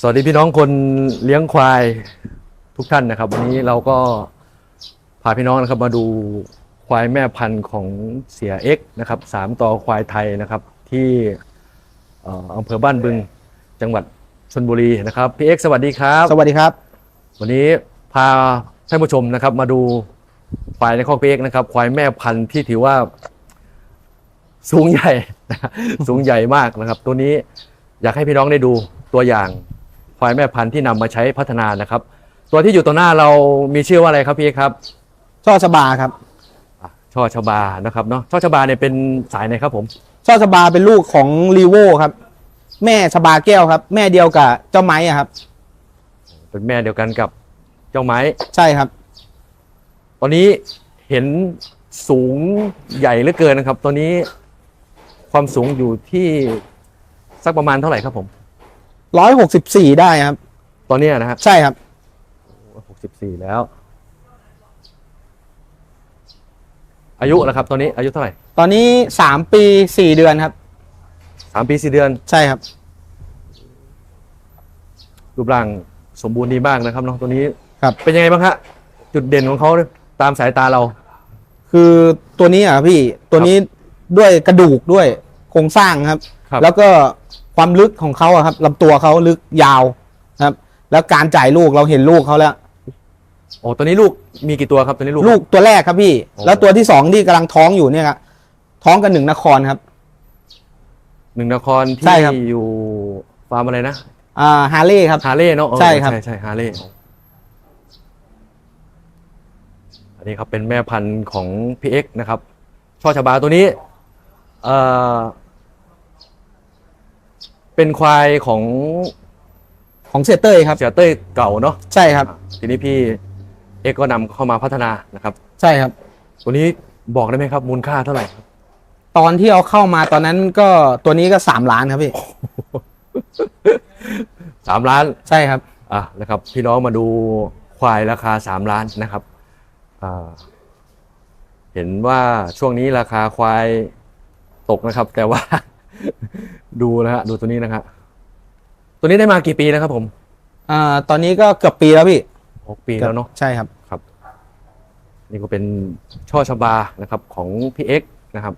สวัสดีพี่น้องคนเลี้ยงควายทุกท่านนะครับ วันนี้เราก็พาพี่น้องนะครับมาดูควายแม่พันธุ์ของเสียเอ็กซ์นะครับสามต่อควายไทยนะครับ ที่เอ่ออำเภอบ้านบึงจังหวัดชนบุรีนะครับพี่เอ็กซ์สวัสดีครับ สวัสดีครับ วันนี้พาท่านผู้ชมนะครับ มาดูควายในคอกพี่เอ็กซ์นะครับ ควายแม่พันธุ์ที่ถือว่า สูงใหญ่ สูงใหญ่มากนะครับ ตัวนี้อยากให้พี่น้องได้ดูตัวอย่าง ควายแม่พันธุ์ที่นำมาใช้พัฒนานะครับ ตัวที่อยู่ต่อหน้าเรามีชื่อว่าอะไรครับพี่เอกครับช่อชบาครับอะช่อชบานะครับเนาะช่อชบาเนี่ยเป็นสายไหนครับผม ช่อชบาเป็นลูกของรีโวครับ แม่ชบาแก้วครับ แม่เดียวกับเจ้าไม้อะครับ เป็นแม่เดียวกันกับเจ้าไม้ ใช่ครับ ตอนนี้เห็นสูงใหญ่เหลือเกินนะครับตัวนี้ความสูงอยู่ที่สักประมาณเท่าไหร่ครับผม ร้อยหกสิบสี่ได้ครับ ตอนเนี้ยนะฮะใช่ครับ หกสิบสี่แล้ว อายุแล้วครับ ตอนนี้อายุเท่าไหร่ตอนนี้สามปีสี่เดือนครับ สามปีสี่เดือน ใช่ครับ รูปร่างสมบูรณ์ดีมากนะครับเนาะตัวนี้ครับ เป็นยังไงบ้างฮะจุดเด่นของเขาตามสายตาเรา คือตัวนี้อะพี่ตัวนี้ด้วยกระดูกด้วยโครงสร้างครับ ครับ แล้วก็ ความลึกของเขาอะครับลำตัวเขาลึกยาวครับ แล้วการจ่ายลูกเราเห็นลูกเขาแล้ว โอ้ตัวนี้ลูกมีกี่ตัวครับตัวนี้ลูก ลูกตัวแรกครับพี่ โอ้ แล้วตัวที่สองที่กำลังท้องอยู่เนี่ยครับท้องกันหนึ่งนครครับ หนึ่งนครใช่ที่ครับ อยู่ฟาร์มอะไรนะอ่าฮาร์เล่ครับ ฮาเล่เนาะเออใช่ครับ ใช่ใช่ฮาเล่อันนี้ครับเป็นแม่พันธุ์ของพีเอ็กนะครับช่อชบาตัวนี้เอ่อ เป็นควายของของเซเตอร์ครับ เสียเต้ยเก่าเนาะใช่ครับ ทีนี้พี่เอ็กก็นำเข้ามาพัฒนานะครับ ใช่ครับ ตัวนี้บอกได้ไหมครับ มูลค่าเท่าไหร่ครับตอนที่เอาเข้ามาตอนนั้นก็ตัวนี้ก็สามล้านครับพี่สามล้านใช่ครับ อะนะครับ พี่น้องมาดูควายราคาสามล้านนะครับอ่าเห็นว่าช่วงนี้ราคาควายตกนะครับ แต่ว่า ดูนะฮะ ดูตัวนี้นะครับ ตัวนี้ได้มากี่ปีแล้วครับผมอ่าตอนนี้ก็เกือบปีแล้วพี่หกปีแล้วเนาะ ใช่ครับครับนี่ก็เป็นช่อชบานะครับ ของพี่เอ็กซ์นะครับ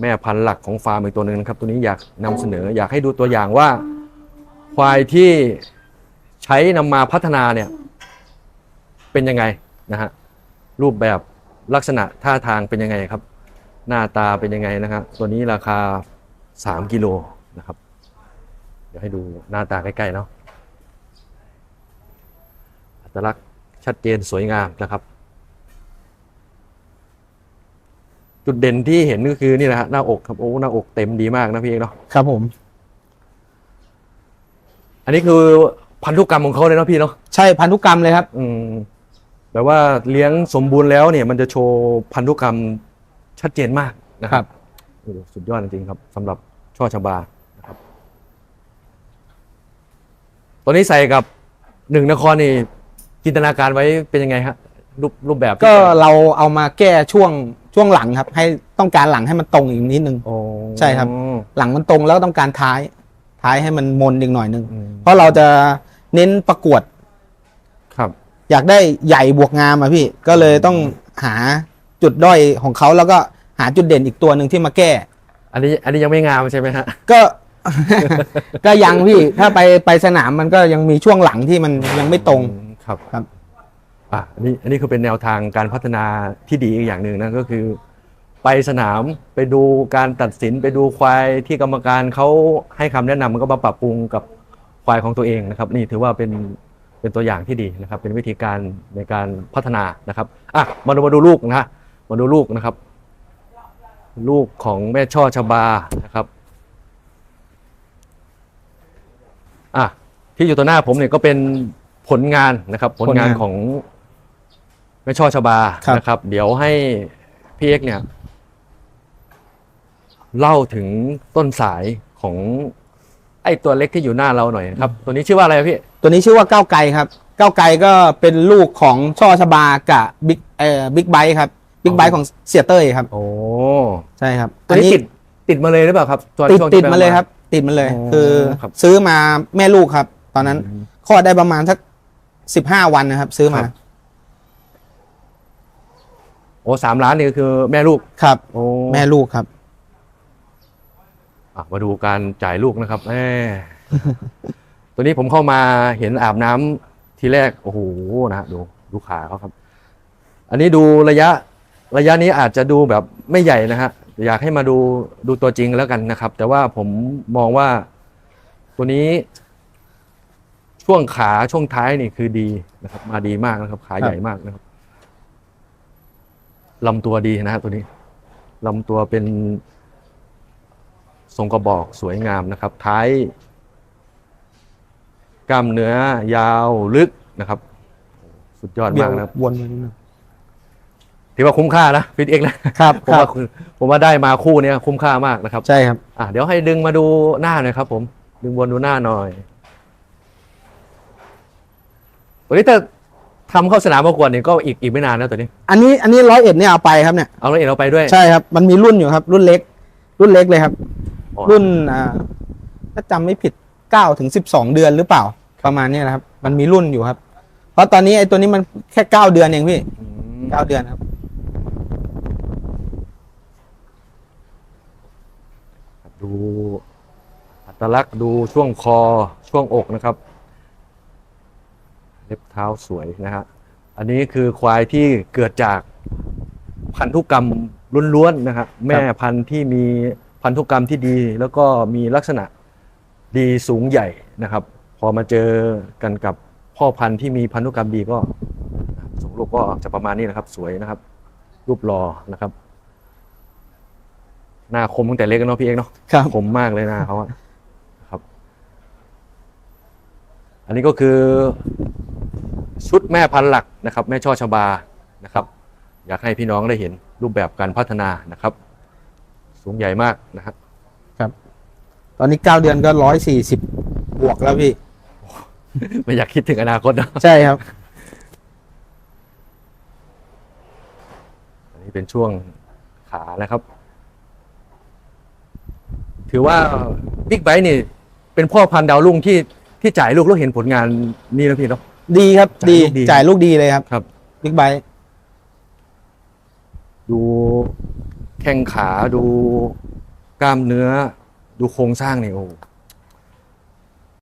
แม่พันธุ์หลักของฟาร์มอีกตัวหนึ่งนะครับ ตัวนี้อยากนำเสนอ อยากให้ดูตัวอย่างว่า ควายที่ใช้นำมาพัฒนาเนี่ย เป็นยังไงนะฮะรูปแบบลักษณะท่าทางเป็นยังไงครับ หน้าตาเป็นยังไงนะครับตัวนี้ราคา 3กิโลนะครับ เดี๋ยวให้ดูหน้าตาใกล้ๆเนาะอัตลักษณ์ชัดเจนสวยงามนะครับ จุดเด่นที่เห็นก็คือนี่แหละฮะหน้าอกครับโอ้หน้าอกเต็มดีมากนะพี่เอกเนาะครับผม อันนี้คือพันธุกรรมของเขาเลยเนาะพี่เนาะใช่พันธุกรรมเลยครับ อืมแปลว่าเลี้ยงสมบูรณ์แล้วเนี่ยมันจะโชว์พันธุกรรมชัดเจนมากนะคครัรับบ โอ้โหสุดยอดจริงๆครับสำหรับช่อชบานะครับตัวนี้ใส่กับหนึ่งนครนี่จินตนาการไว้เป็นยังไงฮะรูปรูปแบบที่ก็ใส่เราเอามาแก้ช่วงช่วงหลังครับ ให้ต้องการหลังให้มันตรงอีกนิดนึง โอ้ใช่ครับ หลังมันตรงแล้วก็ต้องการท้าย ท้ายให้มันมนอีกหน่อยนึง อืมเพราะเราจะเน้นประกวด ครับ อยากได้ใหญ่บวกงามอะพี่ ก็เลยต้องหาจุดด้อยของเขาแล้วก็ หาจุดเด่นอีกตัวหนึ่งที่มาแก้ อันนี้อันนี้ยังไม่งามใช่ไหมฮะ ก็ ก็ยังพี่ถ้าไปไปสนามมันก็ยังมีช่วงหลังที่มันยังไม่ตรงอืมครับครับ อะอันนี้อันนี้คือเป็นแนวทางการพัฒนาที่ดีอีกอย่างหนึ่งนะก็คือ ไปสนามไปดูการตัดสินไปดูควายที่กรรมการเขาให้คำแนะนำมันก็มาปรับปรุงกับควายของตัวเองนะครับ นี่ถือว่าเป็นเป็นตัวอย่างที่ดีนะครับ เป็นวิธีการในการพัฒนานะครับอะมาดูมาดูลูกนะฮะมาดูลูกนะครับ ลูกของแม่ช่อชบานะครับอะที่อยู่ต่อหน้าผมเนี่ยก็เป็นผลงานนะครับ ผลงานผลงานของแม่ช่อชบาครับ นะครับ เดี๋ยวให้พี่เอกเนี่ย เล่าถึงต้นสายของไอ้ตัวเล็กที่อยู่หน้าเราหน่อยนะครับ ตัวนี้ชื่อว่าอะไรครับพี่ ตัวนี้ชื่อว่าก้าวไกลครับ ก้าวไกลก็เป็นลูกของช่อชบากับบิ๊กเอ่อบิ๊กไบค์ครับ บิ๊กไบค์ของเสียเต้ยครับ โอ้ใช่ครับตัวนี้ติดติดมาเลยหรือเปล่าครับตอนติดช่วงติที่ดมาเลยครับ ติดมันเลยอ๋อคือครับซื้อมาแม่ลูกครับ ตอนนั้นคลอดได้ประมาณสักสิบห้าวันนะครับ ซื้อมาครับโอ้สามล้านนี่ก็คือแม่ลูกครับ โอ้แม่ลูกครับอะมาดูการจ่ายลูกนะครับแหมตัวนี้ผมเข้ามาเห็นอาบน้ำทีแรก โอ้โหนะฮะดูดูขาเขาครับ อันนี้ดูระยะ ระยะนี้อาจจะดูแบบไม่ใหญ่นะฮะอยากให้มาดูดูตัวจริงแล้วกันนะครับ แต่ว่าผมมองว่าตัวนี้ ช่วงขาช่วงท้ายนี่คือดีนะครับ มาดีมากนะครับ ขาใหญ่มากนะครับลำตัวดีนะฮะตัวนี้ลำตัวเป็น ทรงกระบอกสวยงามนะครับ ท้าย กล้ามเนื้อยาวลึกนะครับ สุดยอดมากนะครับวนไปนิดนึง ถือว่าคุ้มค่านะฟิตเอ็กนะครับผมครัว่าบผมว่าได้มาคู่เนี้ยคุ้มค่ามากนะครับใช่ครับอะเดี๋ยวให้ดึงมาดูหน้าหน่อยครับ ผม ดึงวนดูหน้าหน่อยตัวนี้ถ้าทำเข้าสนามประกวดเนี่ยก็อีกอีกไม่นานนะตัวนี้ อันนี้อันนี้ร้อยเอ็ดเนี่ยเอาไปครับเนี่ยเอาแล้วเอ็นเราไปด้วยใช่ครับมันมีรุ่นอยู่ครับ รุ่นเล็ก รุ่นเล็กเลยครับอ๋อรุ่นอ่าถ้าจำไม่ผิดเก้าถึงสิบสองเดือนหรือเปล่า ประมาณเนี้ยนะครับ มันมีรุ่นอยู่ครับ เพราะตอนนี้ไอ้ตัวนี้มันแค่เก้าเดือนเองพี่อืมเก้าเดือนครับ ดูอัตลักษณ์ดูช่วงคอช่วงอกนะครับ เล็บเท้าสวยนะฮะอันนี้คือควายที่เกิดจากพันธุกรรมล้วนๆนะครับแม่พันธุ์ที่มีพันธุกรรมที่ดี แล้วก็มีลักษณะดีสูงใหญ่นะครับ พอมาเจอกันกับพ่อพันธุ์ที่มีพันธุกรรมดีก็ส่งลูกก็จะประมาณนี้นะครับ สวยนะครับ รูปรอนะครับ หน้าคมตั้งแต่เล็กแล้วเนาะพี่เอกเนาะครับ คมมากเลยหน้าเขาอะครับ อันนี้ก็คือ ชุดแม่พันธุ์หลักนะครับ แม่ช่อชบานะครับ อยากให้พี่น้องได้เห็นรูปแบบการพัฒนานะครับ สูงใหญ่มากนะครับตอนนี้เก้าเดือนก็ร้อยสี่สิบบวกแล้วพี่ ไม่อยากคิดถึงอนาคตนะใช่ครับ อันนี้เป็นช่วงขานะครับ ถือว่าบิ๊กไบ e นี่เป็นพ่อพันธุ์ดาวรุ่งที่ที่จ่ายลูกแล้วเห็นผลงานนี่นะพี่เนาะ ดีครับจ่ายดีลูกดีจ่ายลูกดีเลยครับครับ บิ๊กไบค์ดูแข้งขาดูกล้ามเนื้อ ดูโครงสร้างนี่โอ้